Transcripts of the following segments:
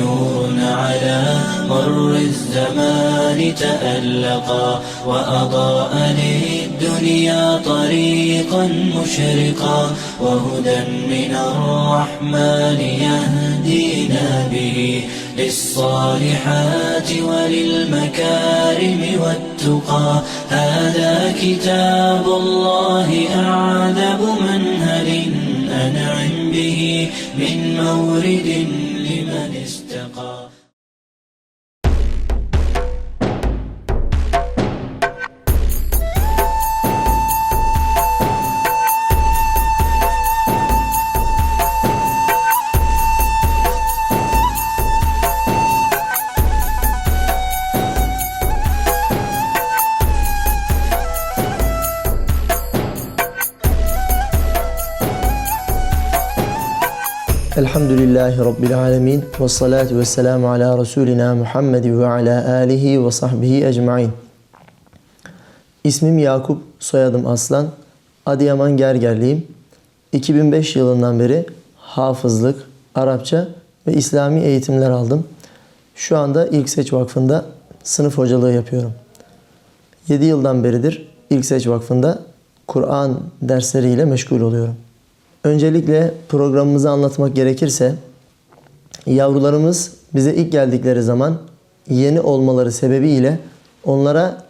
نور على مر الزمان تألقا وأضاء للدنيا طريقا مشرقا وهدى من الرحمن يهدينا به للصالحات وللمكارم والتقى. هذا كتاب الله أعذب منهل أنعم به من مورد Elhamdülillahi Rabbil alemin ve salatu ve selamu ala Resulina Muhammed ve ala alihi ve sahbihi ecmain. İsmim Yakup, soyadım Aslan. Adıyaman Gergerliyim. 2005 yılından beri hafızlık, Arapça ve İslami eğitimler aldım. Şu anda İlk Seç Vakfı'nda sınıf hocalığı yapıyorum. 7 yıldan beridir İlk Seç Vakfı'nda Kur'an dersleriyle meşgul oluyorum. Öncelikle programımızı anlatmak gerekirse yavrularımız bize ilk geldikleri zaman yeni olmaları sebebiyle onlara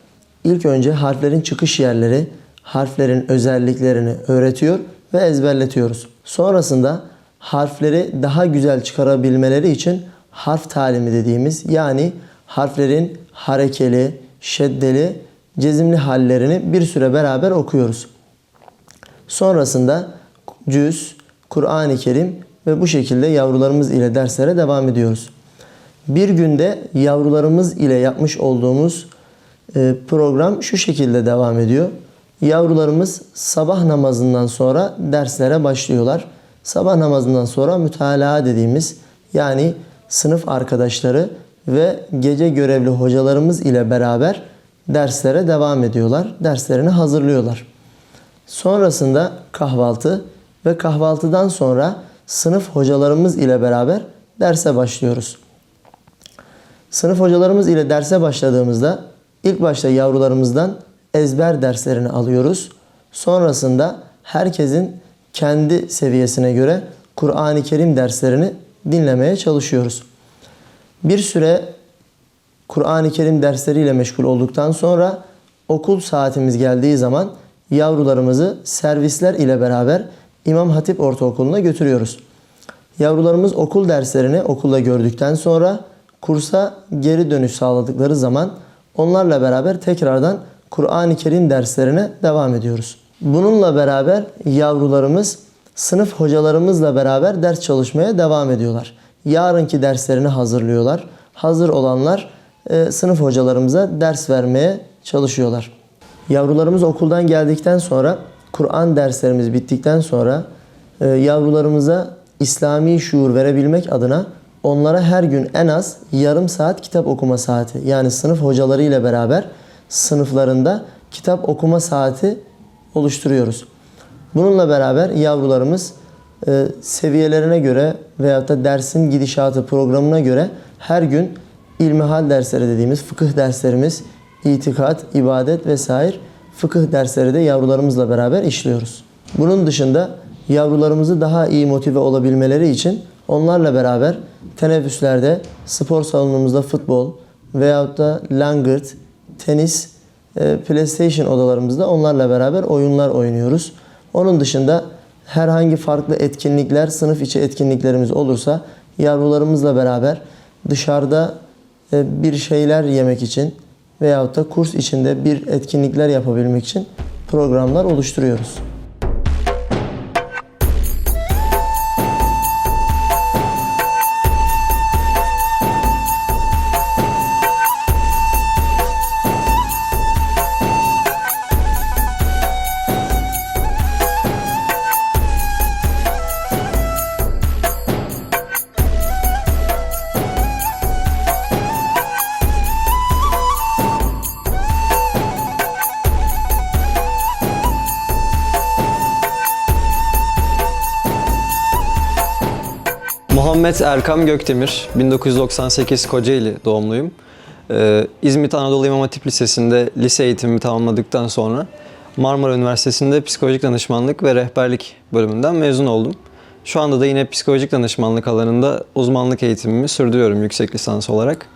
ilk önce harflerin çıkış yerleri, harflerin özelliklerini öğretiyor ve ezberletiyoruz. Sonrasında harfleri daha güzel çıkarabilmeleri için harf talimi dediğimiz yani harflerin harekeli, şeddeli, cezimli hallerini bir süre beraber okuyoruz. Sonrasında cüz, Kur'an-ı Kerim ve bu şekilde yavrularımız ile derslere devam ediyoruz. Bir günde yavrularımız ile yapmış olduğumuz e, program şu şekilde devam ediyor. Yavrularımız sabah namazından sonra derslere başlıyorlar. Sabah namazından sonra mütalaa dediğimiz yani sınıf arkadaşları ve gece görevli hocalarımız ile beraber derslere devam ediyorlar. Derslerini hazırlıyorlar. Sonrasında kahvaltı ve kahvaltıdan sonra sınıf hocalarımız ile beraber derse başlıyoruz. Sınıf hocalarımız ile derse başladığımızda ilk başta yavrularımızdan ezber derslerini alıyoruz. Sonrasında herkesin kendi seviyesine göre Kur'an-ı Kerim derslerini dinlemeye çalışıyoruz. Bir süre Kur'an-ı Kerim dersleriyle meşgul olduktan sonra okul saatimiz geldiği zaman yavrularımızı servisler ile beraber İmam Hatip Ortaokulu'na götürüyoruz. Yavrularımız okul derslerini okulda gördükten sonra kursa geri dönüş sağladıkları zaman onlarla beraber tekrardan Kur'an-ı Kerim derslerine devam ediyoruz. Bununla beraber yavrularımız sınıf hocalarımızla beraber ders çalışmaya devam ediyorlar. Yarınki derslerini hazırlıyorlar. Hazır olanlar e, sınıf hocalarımıza ders vermeye çalışıyorlar. Yavrularımız okuldan geldikten sonra Kur'an derslerimiz bittikten sonra e, yavrularımıza İslami şuur verebilmek adına onlara her gün en az yarım saat kitap okuma saati yani sınıf hocaları ile beraber sınıflarında kitap okuma saati oluşturuyoruz. Bununla beraber yavrularımız e, seviyelerine göre veyahut da dersin gidişatı programına göre her gün ilmihal dersleri dediğimiz fıkıh derslerimiz, itikat, ibadet vesaire fıkıh dersleri de yavrularımızla beraber işliyoruz. Bunun dışında yavrularımızı daha iyi motive olabilmeleri için onlarla beraber teneffüslerde spor salonumuzda futbol veyahut da langırt, tenis, e, PlayStation odalarımızda onlarla beraber oyunlar oynuyoruz. Onun dışında herhangi farklı etkinlikler, sınıf içi etkinliklerimiz olursa yavrularımızla beraber dışarıda e, bir şeyler yemek için veyahut da kurs içinde bir etkinlikler yapabilmek için programlar oluşturuyoruz. Muhammed Erkam Gökdemir, 1998 Kocaeli doğumluyum. Ee, İzmit Anadolu İmam Hatip Lisesi'nde lise eğitimimi tamamladıktan sonra Marmara Üniversitesi'nde psikolojik danışmanlık ve rehberlik bölümünden mezun oldum. Şu anda da yine psikolojik danışmanlık alanında uzmanlık eğitimimi sürdürüyorum yüksek lisans olarak.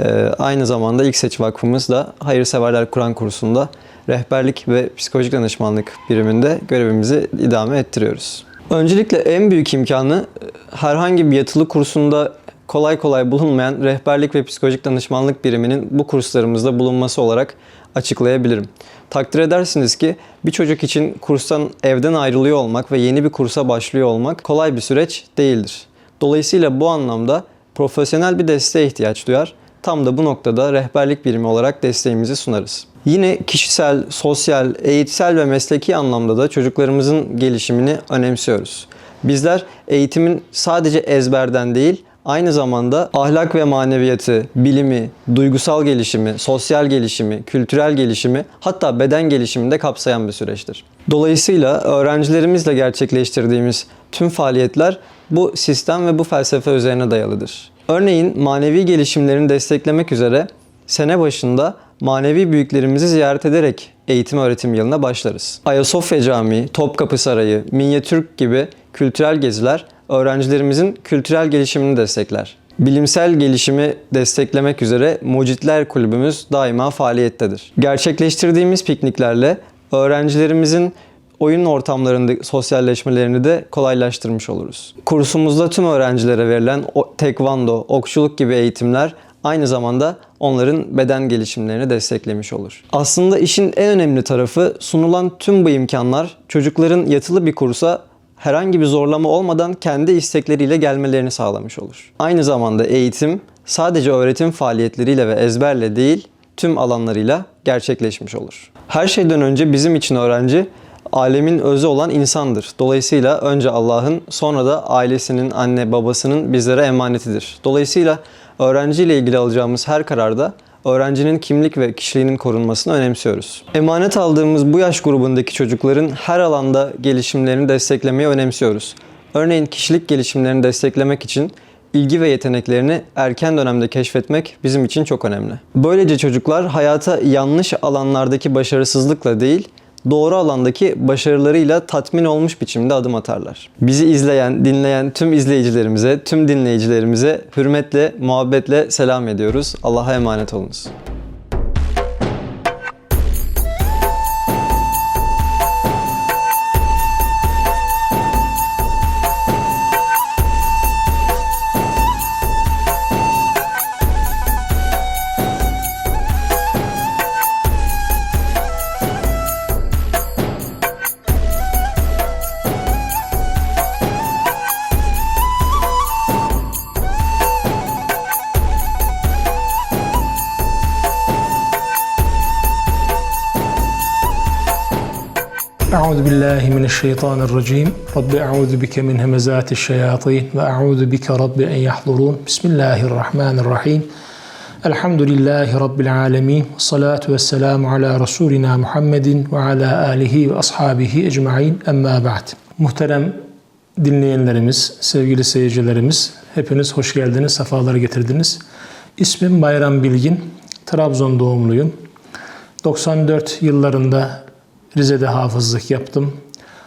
Ee, aynı zamanda İlk Seç Vakfımız da Hayırseverler Kur'an kursunda rehberlik ve psikolojik danışmanlık biriminde görevimizi idame ettiriyoruz. Öncelikle en büyük imkanı e, herhangi bir yatılı kursunda kolay kolay bulunmayan rehberlik ve psikolojik danışmanlık biriminin bu kurslarımızda bulunması olarak açıklayabilirim. Takdir edersiniz ki bir çocuk için kurstan evden ayrılıyor olmak ve yeni bir kursa başlıyor olmak kolay bir süreç değildir. Dolayısıyla bu anlamda profesyonel bir desteğe ihtiyaç duyar. Tam da bu noktada rehberlik birimi olarak desteğimizi sunarız. Yine kişisel, sosyal, eğitsel ve mesleki anlamda da çocuklarımızın gelişimini önemsiyoruz. Bizler eğitimin sadece ezberden değil, aynı zamanda ahlak ve maneviyatı, bilimi, duygusal gelişimi, sosyal gelişimi, kültürel gelişimi hatta beden gelişimini de kapsayan bir süreçtir. Dolayısıyla öğrencilerimizle gerçekleştirdiğimiz tüm faaliyetler bu sistem ve bu felsefe üzerine dayalıdır. Örneğin manevi gelişimlerini desteklemek üzere sene başında manevi büyüklerimizi ziyaret ederek eğitim öğretim yılına başlarız. Ayasofya Camii, Topkapı Sarayı, Minyatürk gibi kültürel geziler öğrencilerimizin kültürel gelişimini destekler. Bilimsel gelişimi desteklemek üzere Mucitler Kulübümüz daima faaliyettedir. Gerçekleştirdiğimiz pikniklerle öğrencilerimizin oyun ortamlarında sosyalleşmelerini de kolaylaştırmış oluruz. Kursumuzda tüm öğrencilere verilen tekvando, okçuluk gibi eğitimler aynı zamanda onların beden gelişimlerini desteklemiş olur. Aslında işin en önemli tarafı sunulan tüm bu imkanlar çocukların yatılı bir kursa herhangi bir zorlama olmadan kendi istekleriyle gelmelerini sağlamış olur. Aynı zamanda eğitim sadece öğretim faaliyetleriyle ve ezberle değil, tüm alanlarıyla gerçekleşmiş olur. Her şeyden önce bizim için öğrenci alemin özü olan insandır. Dolayısıyla önce Allah'ın sonra da ailesinin, anne babasının bizlere emanetidir. Dolayısıyla öğrenciyle ilgili alacağımız her kararda öğrencinin kimlik ve kişiliğinin korunmasını önemsiyoruz. Emanet aldığımız bu yaş grubundaki çocukların her alanda gelişimlerini desteklemeyi önemsiyoruz. Örneğin kişilik gelişimlerini desteklemek için ilgi ve yeteneklerini erken dönemde keşfetmek bizim için çok önemli. Böylece çocuklar hayata yanlış alanlardaki başarısızlıkla değil, doğru alandaki başarılarıyla tatmin olmuş biçimde adım atarlar. Bizi izleyen, dinleyen tüm izleyicilerimize, tüm dinleyicilerimize hürmetle, muhabbetle selam ediyoruz. Allah'a emanet olunuz. billahi mineşşeytanirracim. Rabbi euzu bike min hemezati şeyatin ve euzu bike rabbi en yahdurun. Bismillahirrahmanirrahim. Elhamdülillahi Rabbil alemin. Salatu vesselamu ala Resulina Muhammedin ve ala alihi ve ashabihi ecmain. Emma ba'd. Muhterem dinleyenlerimiz, sevgili seyircilerimiz, hepiniz hoş geldiniz, sefalar getirdiniz. İsmim Bayram Bilgin, Trabzon doğumluyum. 94 yıllarında Rize'de hafızlık yaptım.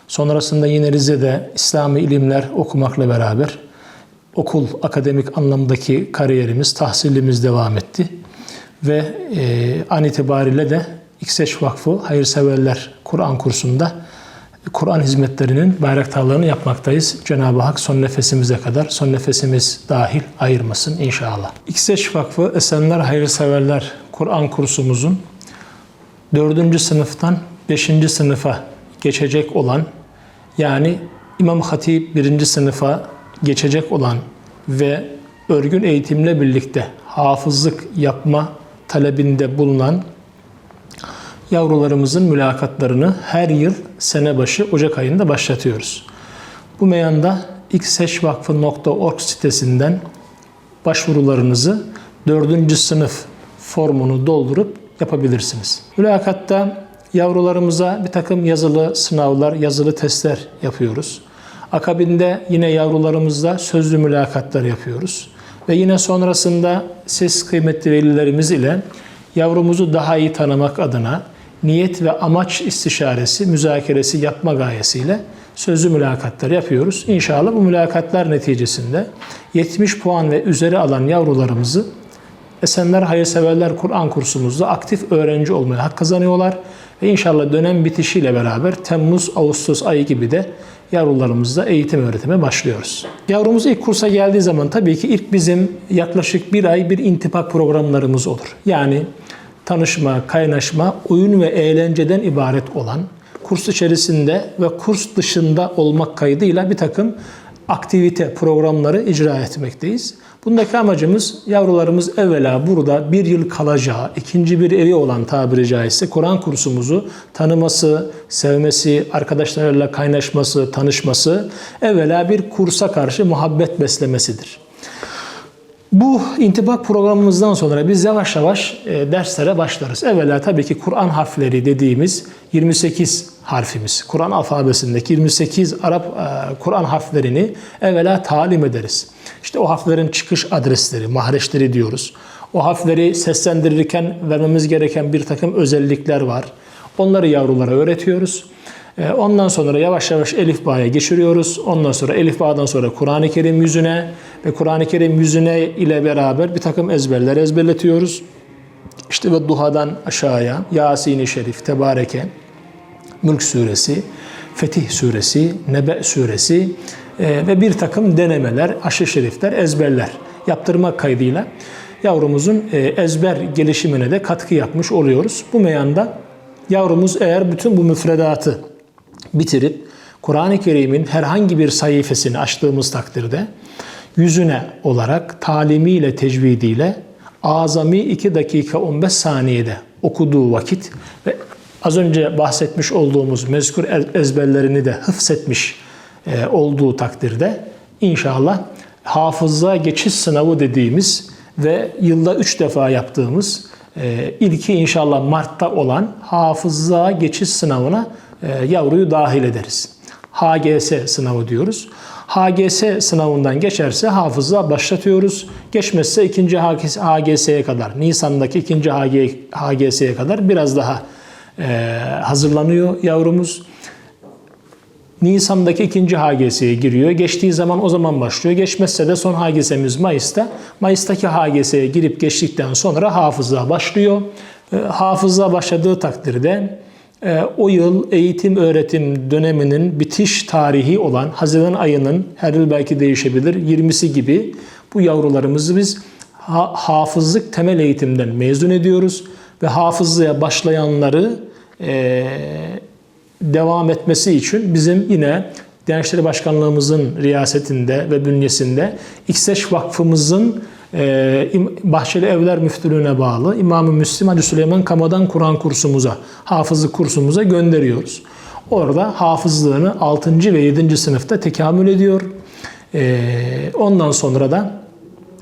Sonrasında yine Rize'de İslami ilimler okumakla beraber okul, akademik anlamdaki kariyerimiz, tahsilimiz devam etti. Ve e, an itibariyle de İkseç Vakfı Hayırseverler Kur'an kursunda Kur'an hizmetlerinin bayraktarlarını yapmaktayız. Cenab-ı Hak son nefesimize kadar, son nefesimiz dahil ayırmasın inşallah. İkseç Vakfı Esenler Hayırseverler Kur'an kursumuzun 4. sınıftan 5. sınıfa geçecek olan yani İmam Hatip 1. sınıfa geçecek olan ve örgün eğitimle birlikte hafızlık yapma talebinde bulunan yavrularımızın mülakatlarını her yıl sene başı Ocak ayında başlatıyoruz. Bu meyanda xseçvakfı.org sitesinden başvurularınızı 4. sınıf formunu doldurup yapabilirsiniz. Mülakatta yavrularımıza bir takım yazılı sınavlar, yazılı testler yapıyoruz. Akabinde yine yavrularımızla sözlü mülakatlar yapıyoruz. Ve yine sonrasında siz kıymetli velilerimiz ile yavrumuzu daha iyi tanımak adına niyet ve amaç istişaresi, müzakeresi yapma gayesiyle sözlü mülakatlar yapıyoruz. İnşallah bu mülakatlar neticesinde 70 puan ve üzeri alan yavrularımızı Esenler Hayırseverler Kur'an kursumuzda aktif öğrenci olmaya hak kazanıyorlar. Ve inşallah dönem bitişiyle beraber Temmuz, Ağustos ayı gibi de yavrularımızla eğitim öğretime başlıyoruz. Yavrumuz ilk kursa geldiği zaman tabii ki ilk bizim yaklaşık bir ay bir intipak programlarımız olur. Yani tanışma, kaynaşma, oyun ve eğlenceden ibaret olan kurs içerisinde ve kurs dışında olmak kaydıyla bir takım aktivite programları icra etmekteyiz. Bundaki amacımız yavrularımız evvela burada bir yıl kalacağı, ikinci bir evi olan tabiri caizse Kur'an kursumuzu tanıması, sevmesi, arkadaşlarıyla kaynaşması, tanışması evvela bir kursa karşı muhabbet beslemesidir. Bu intibak programımızdan sonra biz yavaş yavaş e, derslere başlarız. Evvela tabii ki Kur'an harfleri dediğimiz 28 harfimiz, Kur'an alfabesindeki 28 Arap e, Kur'an harflerini evvela talim ederiz. İşte o harflerin çıkış adresleri, mahreçleri diyoruz. O harfleri seslendirirken vermemiz gereken bir takım özellikler var. Onları yavrulara öğretiyoruz. E, Ondan sonra yavaş yavaş Elif Bağ'ya geçiriyoruz. Ondan sonra Elif Bağ'dan sonra Kur'an-ı Kerim yüzüne ve Kur'an-ı Kerim yüzüne ile beraber bir takım ezberler ezberletiyoruz. İşte ve Duha'dan aşağıya Yasin-i Şerif, Tebareke, Mülk Suresi, Fetih Suresi, Nebe Suresi e, ve bir takım denemeler, aşı şerifler, ezberler yaptırmak kaydıyla yavrumuzun e, ezber gelişimine de katkı yapmış oluyoruz. Bu meyanda yavrumuz eğer bütün bu müfredatı bitirip Kur'an-ı Kerim'in herhangi bir sayfasını açtığımız takdirde yüzüne olarak talimiyle, tecvidiyle azami 2 dakika 15 saniyede okuduğu vakit ve az önce bahsetmiş olduğumuz mezkur ezberlerini de hıfzetmiş e, olduğu takdirde inşallah hafıza geçiş sınavı dediğimiz ve yılda 3 defa yaptığımız e, ilki inşallah Mart'ta olan hafıza geçiş sınavına yavruyu dahil ederiz. HGS sınavı diyoruz. HGS sınavından geçerse hafıza başlatıyoruz. Geçmezse ikinci HGS'ye kadar, Nisan'daki ikinci HGS'ye kadar biraz daha e, hazırlanıyor yavrumuz. Nisan'daki ikinci HGS'ye giriyor. Geçtiği zaman o zaman başlıyor. Geçmezse de son HGS'miz Mayıs'ta. Mayıs'taki HGS'ye girip geçtikten sonra hafıza başlıyor. E, Hafıza başladığı takdirde e, o yıl eğitim öğretim döneminin bitiş tarihi olan Haziran ayının her yıl belki değişebilir 20'si gibi bu yavrularımızı biz ha- hafızlık temel eğitimden mezun ediyoruz ve hafızlığa başlayanları e, devam etmesi için bizim yine İşleri Başkanlığımızın riyasetinde ve bünyesinde İkseş Vakfımızın Bahçeli Evler Müftülüğü'ne bağlı İmam-ı Müslim Hacı Süleyman Kama'dan Kur'an kursumuza, hafızlık kursumuza gönderiyoruz. Orada hafızlığını 6. ve 7. sınıfta tekamül ediyor. E, ondan sonra da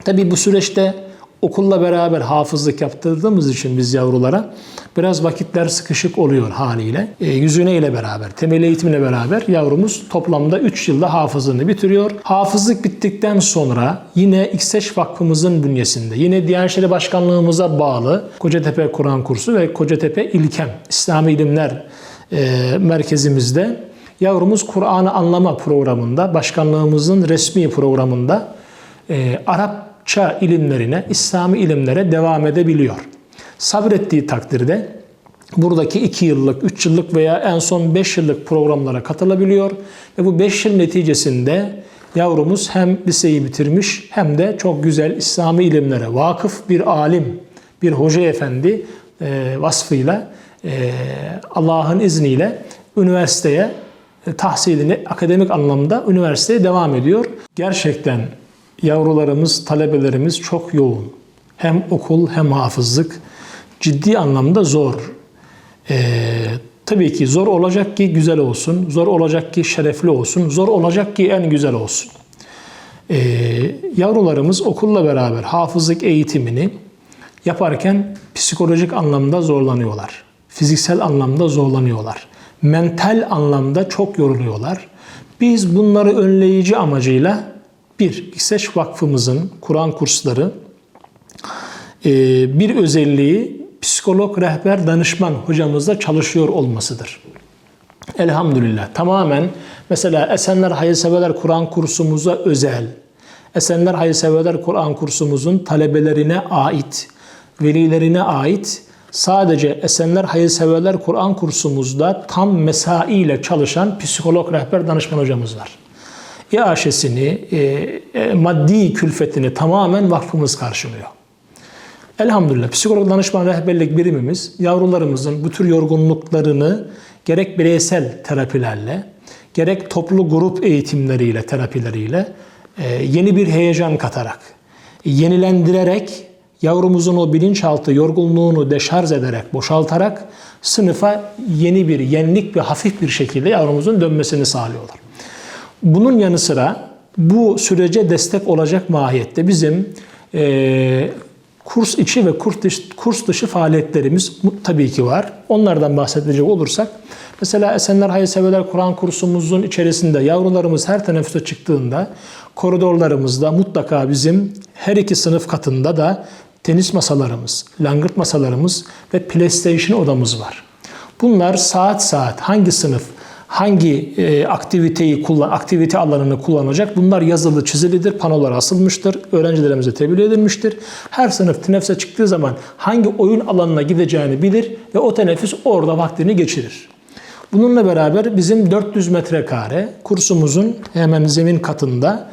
tabi bu süreçte okulla beraber hafızlık yaptırdığımız için biz yavrulara biraz vakitler sıkışık oluyor haliyle. E, yüzüne ile beraber, temel eğitimle beraber yavrumuz toplamda 3 yılda hafızlığını bitiriyor. Hafızlık bittikten sonra yine İkseş Vakfımızın bünyesinde, yine Diyanet Başkanlığımıza bağlı Kocatepe Kur'an kursu ve Kocatepe İlkem İslami İlimler e, merkezimizde yavrumuz Kur'an'ı anlama programında, başkanlığımızın resmi programında e, Arapça ilimlerine, İslami ilimlere devam edebiliyor. Sabrettiği takdirde buradaki 2 yıllık, 3 yıllık veya en son 5 yıllık programlara katılabiliyor. Ve bu 5 yıl neticesinde yavrumuz hem liseyi bitirmiş hem de çok güzel İslami ilimlere vakıf bir alim, bir hoca efendi e, vasfıyla e, Allah'ın izniyle üniversiteye e, tahsilini akademik anlamda üniversiteye devam ediyor. Gerçekten yavrularımız, talebelerimiz çok yoğun. Hem okul hem hafızlık ciddi anlamda zor. Ee, tabii ki zor olacak ki güzel olsun, zor olacak ki şerefli olsun, zor olacak ki en güzel olsun. Ee, yavrularımız okulla beraber hafızlık eğitimini yaparken psikolojik anlamda zorlanıyorlar. Fiziksel anlamda zorlanıyorlar. Mental anlamda çok yoruluyorlar. Biz bunları önleyici amacıyla bir, İkseş Vakfımızın Kur'an kursları e, bir özelliği psikolog, rehber, danışman hocamızla çalışıyor olmasıdır. Elhamdülillah tamamen mesela Esenler Hayırseverler Kur'an kursumuza özel, Esenler Hayırseverler Kur'an kursumuzun talebelerine ait, velilerine ait sadece Esenler Hayırseverler Kur'an kursumuzda tam mesai ile çalışan psikolog, rehber, danışman hocamız var. İAŞ'esini, e, e, maddi külfetini tamamen vakfımız karşılıyor. Elhamdülillah psikolog danışman rehberlik birimimiz yavrularımızın bu tür yorgunluklarını gerek bireysel terapilerle gerek toplu grup eğitimleriyle, terapileriyle e, yeni bir heyecan katarak, yenilendirerek yavrumuzun o bilinçaltı yorgunluğunu deşarj ederek, boşaltarak sınıfa yeni bir, yenilik ve hafif bir şekilde yavrumuzun dönmesini sağlıyorlar. Bunun yanı sıra bu sürece destek olacak mahiyette bizim e, kurs içi ve kurs dışı, kurs dışı faaliyetlerimiz tabii ki var. Onlardan bahsedecek olursak, mesela Esenler Hayırseverler Kur'an kursumuzun içerisinde yavrularımız her teneffüse çıktığında koridorlarımızda mutlaka bizim her iki sınıf katında da tenis masalarımız, langırt masalarımız ve PlayStation odamız var. Bunlar saat saat hangi sınıf hangi e, aktiviteyi kullan, aktivite alanını kullanacak bunlar yazılı, çizilidir, panolar asılmıştır, öğrencilerimize tebliğ edilmiştir. Her sınıf teneffüse çıktığı zaman hangi oyun alanına gideceğini bilir ve o teneffüs orada vaktini geçirir. Bununla beraber bizim 400 metrekare kursumuzun hemen zemin katında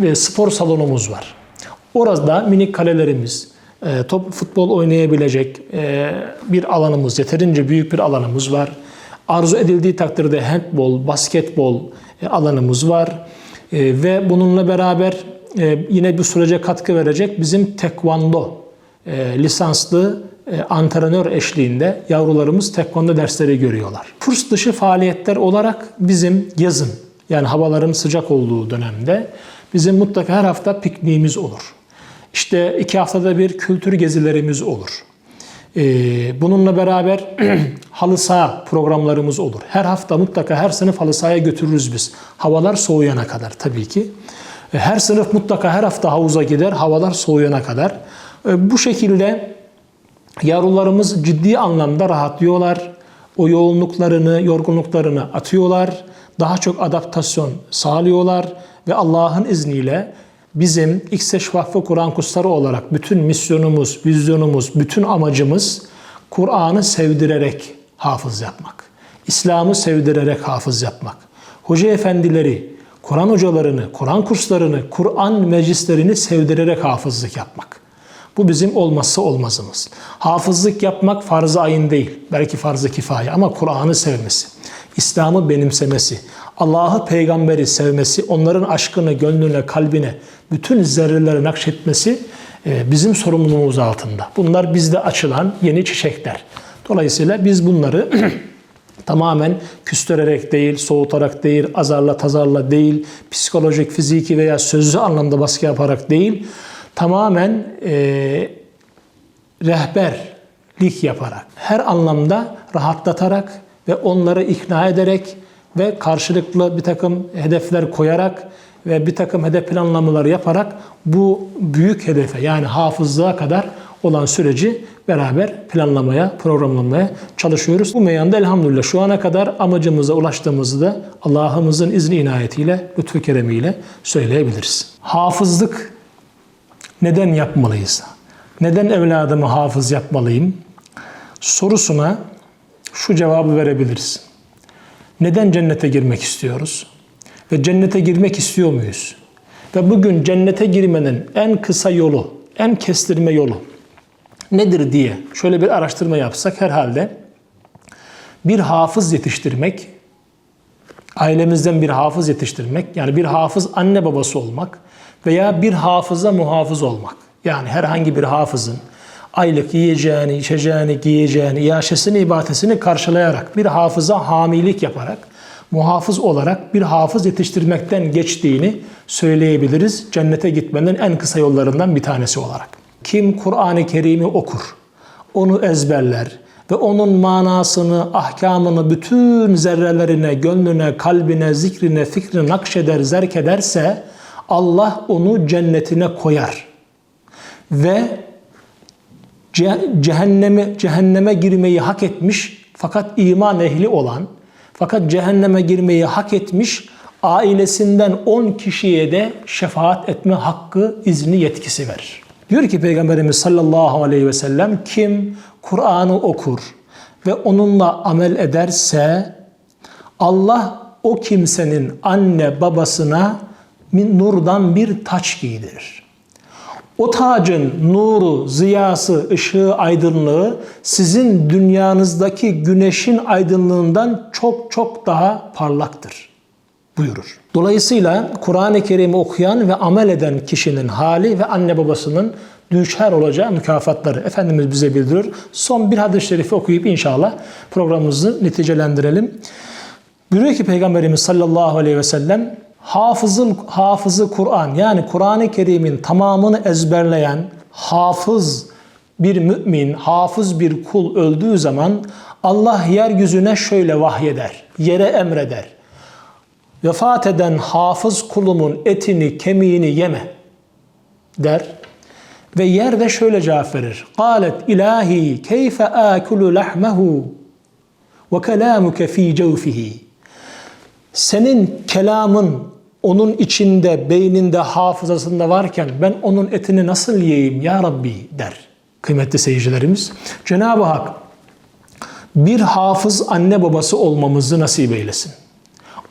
ve spor salonumuz var. Orada minik kalelerimiz, e, top futbol oynayabilecek e, bir alanımız, yeterince büyük bir alanımız var. Arzu edildiği takdirde handbol, basketbol e, alanımız var. E, ve bununla beraber e, yine bu sürece katkı verecek bizim tekvando lisanslı antrenör eşliğinde yavrularımız tekvando dersleri görüyorlar. Kurs dışı faaliyetler olarak bizim yazın yani havaların sıcak olduğu dönemde bizim mutlaka her hafta pikniğimiz olur. İşte iki haftada bir kültür gezilerimiz olur. Ee, bununla beraber halı saha programlarımız olur. Her hafta mutlaka her sınıf halı sahaya götürürüz biz. Havalar soğuyana kadar tabii ki. Ee, her sınıf mutlaka her hafta havuza gider havalar soğuyana kadar. Ee, bu şekilde yavrularımız ciddi anlamda rahatlıyorlar. O yoğunluklarını, yorgunluklarını atıyorlar. Daha çok adaptasyon sağlıyorlar ve Allah'ın izniyle bizim İkseş Vakfı Kur'an kursları olarak bütün misyonumuz, vizyonumuz, bütün amacımız Kur'an'ı sevdirerek hafız yapmak. İslam'ı sevdirerek hafız yapmak. Hoca efendileri, Kur'an hocalarını, Kur'an kurslarını, Kur'an meclislerini sevdirerek hafızlık yapmak. Bu bizim olmazsa olmazımız. Hafızlık yapmak farz-ı ayın değil, belki farz-ı kifaye ama Kur'an'ı sevmesi, İslam'ı benimsemesi, Allah'ı, peygamberi sevmesi, onların aşkını, gönlüne, kalbine, bütün zerreleri nakşetmesi e, bizim sorumluluğumuz altında. Bunlar bizde açılan yeni çiçekler. Dolayısıyla biz bunları tamamen küstürerek değil, soğutarak değil, azarla tazarla değil, psikolojik, fiziki veya sözlü anlamda baskı yaparak değil, tamamen e, rehberlik yaparak, her anlamda rahatlatarak ve onları ikna ederek ve karşılıklı bir takım hedefler koyarak ve bir takım hedef planlamaları yaparak bu büyük hedefe yani hafızlığa kadar olan süreci beraber planlamaya, programlamaya çalışıyoruz. Bu meyanda elhamdülillah şu ana kadar amacımıza ulaştığımızı da Allah'ımızın izni inayetiyle, lütfü keremiyle söyleyebiliriz. Hafızlık neden yapmalıyız? Neden evladımı hafız yapmalıyım? Sorusuna şu cevabı verebiliriz. Neden cennete girmek istiyoruz? Ve cennete girmek istiyor muyuz? Ve bugün cennete girmenin en kısa yolu, en kestirme yolu nedir diye şöyle bir araştırma yapsak herhalde bir hafız yetiştirmek, ailemizden bir hafız yetiştirmek, yani bir hafız anne babası olmak veya bir hafıza muhafız olmak. Yani herhangi bir hafızın aylık yiyeceğini, içeceğini, giyeceğini, iaşesini, ibadetini karşılayarak bir hafıza hamilik yaparak muhafız olarak bir hafız yetiştirmekten geçtiğini söyleyebiliriz. Cennete gitmenin en kısa yollarından bir tanesi olarak. Kim Kur'an-ı Kerim'i okur, onu ezberler ve onun manasını, ahkamını bütün zerrelerine, gönlüne, kalbine, zikrine, fikrine nakşeder, zerk ederse Allah onu cennetine koyar. Ve ce- cehenneme, girmeyi hak etmiş fakat iman ehli olan fakat cehenneme girmeyi hak etmiş ailesinden 10 kişiye de şefaat etme hakkı, izni, yetkisi verir. Diyor ki Peygamberimiz sallallahu aleyhi ve sellem kim Kur'an'ı okur ve onunla amel ederse Allah o kimsenin anne babasına nurdan bir taç giydirir. O tacın nuru, ziyası, ışığı, aydınlığı sizin dünyanızdaki güneşin aydınlığından çok çok daha parlaktır buyurur. Dolayısıyla Kur'an-ı Kerim'i okuyan ve amel eden kişinin hali ve anne babasının düşer olacağı mükafatları Efendimiz bize bildiriyor. Son bir hadis-i şerifi okuyup inşallah programımızı neticelendirelim. Buyuruyor ki Peygamberimiz sallallahu aleyhi ve sellem hafızı, hafızı Kur'an yani Kur'an-ı Kerim'in tamamını ezberleyen hafız bir mümin, hafız bir kul öldüğü zaman Allah yeryüzüne şöyle vahyeder, yere emreder. Vefat eden hafız kulumun etini, kemiğini yeme der. Ve yer de şöyle cevap verir. Qalet ilahi keyfe akulu lahmehu ve kelamuke fi cevfihi. Senin kelamın onun içinde, beyninde, hafızasında varken ben onun etini nasıl yiyeyim ya Rabbi der. Kıymetli seyircilerimiz. Cenab-ı Hak bir hafız anne babası olmamızı nasip eylesin.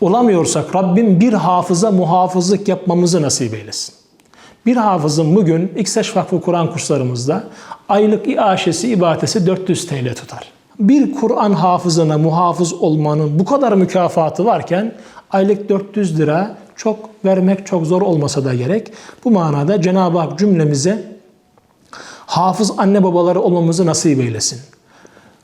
Olamıyorsak Rabbim bir hafıza muhafızlık yapmamızı nasip eylesin. Bir hafızın bugün İkseş Vakfı Kur'an kurslarımızda aylık iaşesi, ibadesi 400 TL tutar. Bir Kur'an hafızına muhafız olmanın bu kadar mükafatı varken aylık 400 lira çok vermek çok zor olmasa da gerek. Bu manada Cenab-ı Hak cümlemize hafız anne babaları olmamızı nasip eylesin.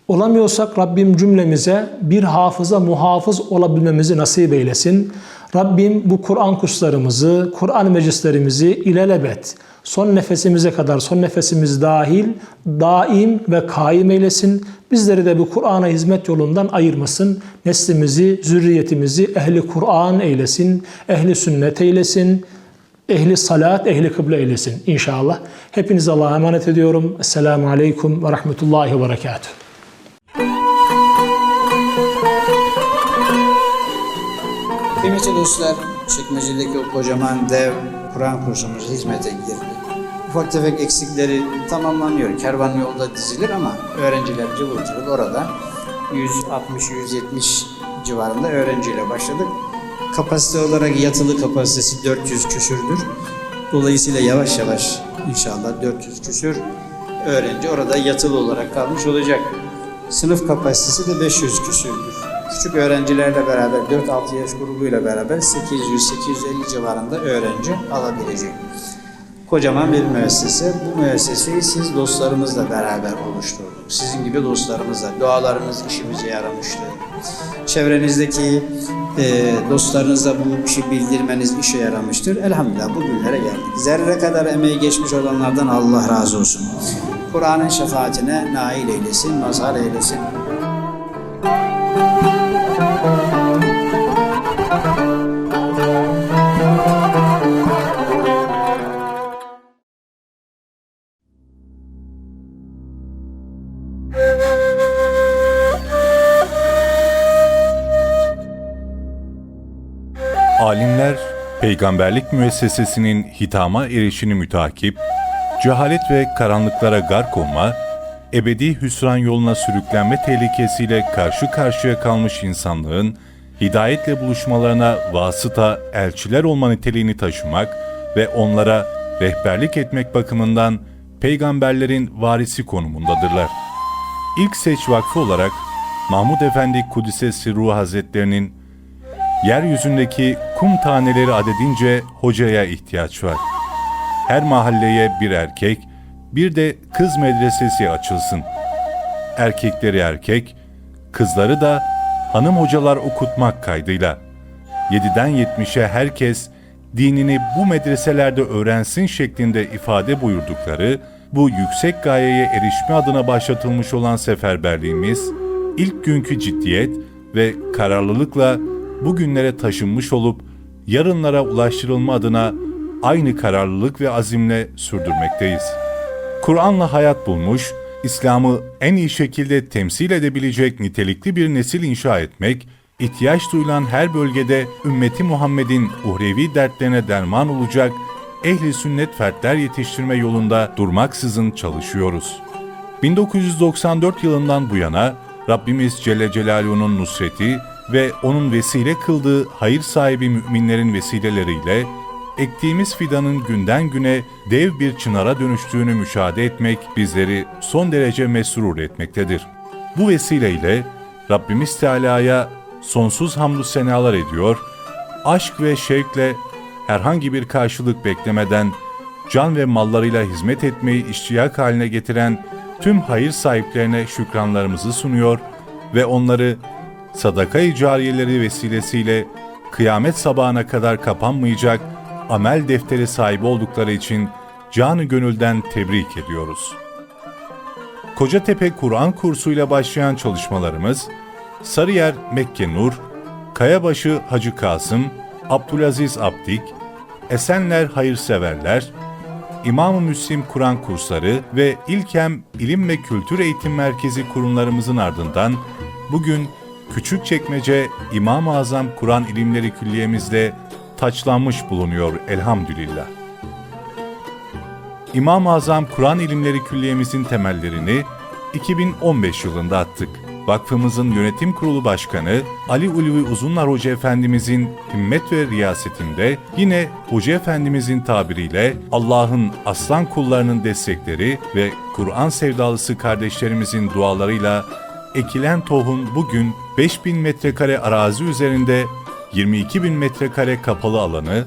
Olamıyorsak Rabbim cümlemize bir hafıza muhafız olabilmemizi nasip eylesin. Rabbim bu Kur'an kurslarımızı, Kur'an meclislerimizi ilelebet, son nefesimize kadar, son nefesimiz dahil, daim ve kaim eylesin. Bizleri de bu Kur'an'a hizmet yolundan ayırmasın. Neslimizi, zürriyetimizi ehli Kur'an eylesin, ehli sünnet eylesin, ehli salat, ehli kıble eylesin inşallah. Hepinize Allah'a emanet ediyorum. Esselamu Aleyküm ve Rahmetullahi ve Berekatuhu. Kıymetli dostlar, Çekmece'deki o kocaman dev Kur'an kursumuz hizmete girdi. Ufak tefek eksikleri tamamlanıyor. Kervan yolda dizilir ama öğrenciler cıvıl cıvıl orada. 160-170 civarında öğrenciyle başladık. Kapasite olarak yatılı kapasitesi 400 küsürdür. Dolayısıyla yavaş yavaş inşallah 400 küsür öğrenci orada yatılı olarak kalmış olacak. Sınıf kapasitesi de 500 küsürdür. Küçük öğrencilerle beraber 4-6 yaş grubuyla beraber 800-850 civarında öğrenci alabilecek. Kocaman bir müessese. Bu müesseseyi siz dostlarımızla beraber oluşturduk. Sizin gibi dostlarımızla. Dualarınız işimize yaramıştı. Çevrenizdeki e, dostlarınıza bu işi bildirmeniz işe yaramıştır. Elhamdülillah bugünlere geldik. Zerre kadar emeği geçmiş olanlardan Allah razı olsun. Kur'an'ın şefaatine nail eylesin, mazhar eylesin. Peygamberlik müessesesinin hitama erişini mütakip, cehalet ve karanlıklara gark olma, ebedi hüsran yoluna sürüklenme tehlikesiyle karşı karşıya kalmış insanlığın, hidayetle buluşmalarına vasıta elçiler olma niteliğini taşımak ve onlara rehberlik etmek bakımından peygamberlerin varisi konumundadırlar. İlk Seç Vakfı olarak Mahmud Efendi Kudüs'e Sirru Hazretlerinin Yeryüzündeki kum taneleri adedince hocaya ihtiyaç var. Her mahalleye bir erkek, bir de kız medresesi açılsın. Erkekleri erkek, kızları da hanım hocalar okutmak kaydıyla. 7'den 70'e herkes dinini bu medreselerde öğrensin şeklinde ifade buyurdukları bu yüksek gayeye erişme adına başlatılmış olan seferberliğimiz, ilk günkü ciddiyet ve kararlılıkla bugünlere taşınmış olup yarınlara ulaştırılma adına aynı kararlılık ve azimle sürdürmekteyiz. Kur'an'la hayat bulmuş, İslam'ı en iyi şekilde temsil edebilecek nitelikli bir nesil inşa etmek, ihtiyaç duyulan her bölgede ümmeti Muhammed'in uhrevi dertlerine derman olacak ehli sünnet fertler yetiştirme yolunda durmaksızın çalışıyoruz. 1994 yılından bu yana Rabbimiz Celle Celaluhu'nun nusreti ve onun vesile kıldığı hayır sahibi müminlerin vesileleriyle ektiğimiz fidanın günden güne dev bir çınara dönüştüğünü müşahede etmek bizleri son derece mesrur etmektedir. Bu vesileyle Rabbimiz Teala'ya sonsuz hamdü senalar ediyor, aşk ve şevkle herhangi bir karşılık beklemeden can ve mallarıyla hizmet etmeyi iştiyak haline getiren tüm hayır sahiplerine şükranlarımızı sunuyor ve onları sadaka-i cariyeleri vesilesiyle kıyamet sabahına kadar kapanmayacak amel defteri sahibi oldukları için canı gönülden tebrik ediyoruz. Kocatepe Kur'an kursuyla başlayan çalışmalarımız, Sarıyer Mekke Nur, Kayabaşı Hacı Kasım, Abdülaziz Abdik, Esenler Hayırseverler, İmam-ı Müslim Kur'an kursları ve İlkem İlim ve Kültür Eğitim Merkezi kurumlarımızın ardından bugün Küçükçekmece İmam-ı Azam Kur'an İlimleri Külliyemizde taçlanmış bulunuyor elhamdülillah. İmam-ı Azam Kur'an İlimleri Külliyemizin temellerini 2015 yılında attık. Vakfımızın yönetim kurulu başkanı Ali Ulvi Uzunlar Hoca Efendimizin himmet ve riyasetinde yine Hoca Efendimizin tabiriyle Allah'ın aslan kullarının destekleri ve Kur'an sevdalısı kardeşlerimizin dualarıyla ekilen tohum bugün 5000 metrekare arazi üzerinde 22 bin metrekare kapalı alanı,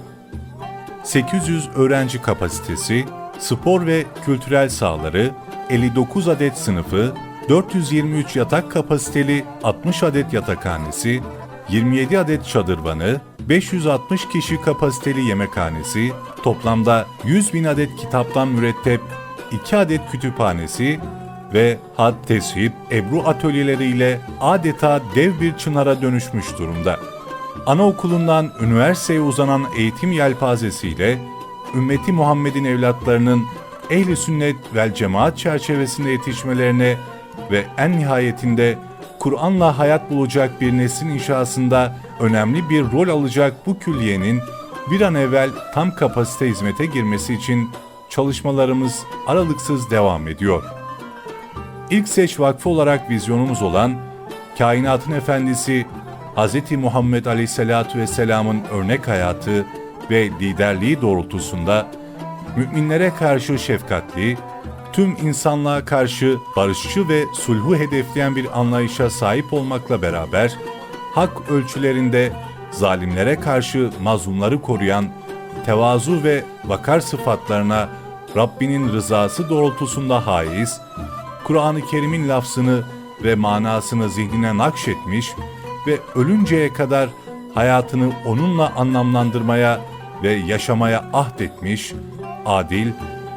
800 öğrenci kapasitesi, spor ve kültürel sahaları, 59 adet sınıfı, 423 yatak kapasiteli 60 adet yatakhanesi, 27 adet çadırvanı, 560 kişi kapasiteli yemekhanesi, toplamda 100 bin adet kitaptan mürettep 2 adet kütüphanesi ve had tesvip, ebru atölyeleriyle adeta dev bir çınara dönüşmüş durumda. Anaokulundan üniversiteye uzanan eğitim yelpazesiyle ümmeti Muhammed'in evlatlarının ehli sünnet vel cemaat çerçevesinde yetişmelerine ve en nihayetinde Kur'an'la hayat bulacak bir neslin inşasında önemli bir rol alacak bu külliyenin bir an evvel tam kapasite hizmete girmesi için çalışmalarımız aralıksız devam ediyor. İlk Seç Vakfı olarak vizyonumuz olan Kainatın Efendisi Hz. Muhammed Aleyhisselatü Vesselam'ın örnek hayatı ve liderliği doğrultusunda müminlere karşı şefkatli, tüm insanlığa karşı barışçı ve sulhu hedefleyen bir anlayışa sahip olmakla beraber, hak ölçülerinde zalimlere karşı mazlumları koruyan, tevazu ve vakar sıfatlarına Rabbinin rızası doğrultusunda haiz, Kur'an-ı Kerim'in lafzını ve manasını zihnine nakşetmiş ve ölünceye kadar hayatını onunla anlamlandırmaya ve yaşamaya ahdetmiş, adil,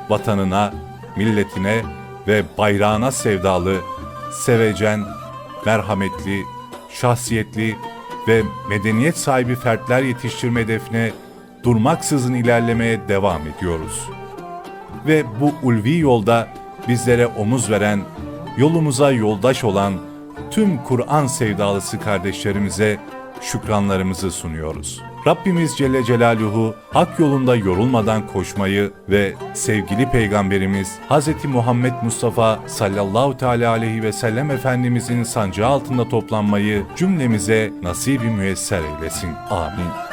vatanına, milletine ve bayrağına sevdalı, sevecen, merhametli, şahsiyetli ve medeniyet sahibi fertler yetiştirme hedefine durmaksızın ilerlemeye devam ediyoruz. Ve bu ulvi yolda bizlere omuz veren, yolumuza yoldaş olan tüm Kur'an sevdalısı kardeşlerimize şükranlarımızı sunuyoruz. Rabbimiz Celle Celaluhu hak yolunda yorulmadan koşmayı ve sevgili peygamberimiz Hz. Muhammed Mustafa sallallahu teala aleyhi ve sellem Efendimizin sancağı altında toplanmayı cümlemize nasibi müyesser eylesin. Amin.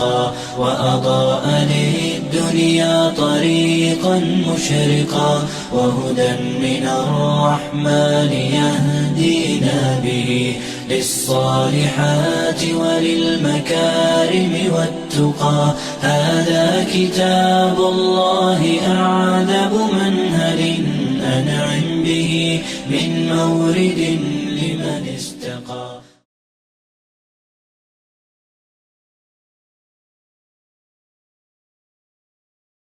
تألقا وأضاء للدنيا طريقا مشرقا وهدى من الرحمن يهدينا به للصالحات وللمكارم والتقى. هذا كتاب الله أعذب منهل أنعم به من مورد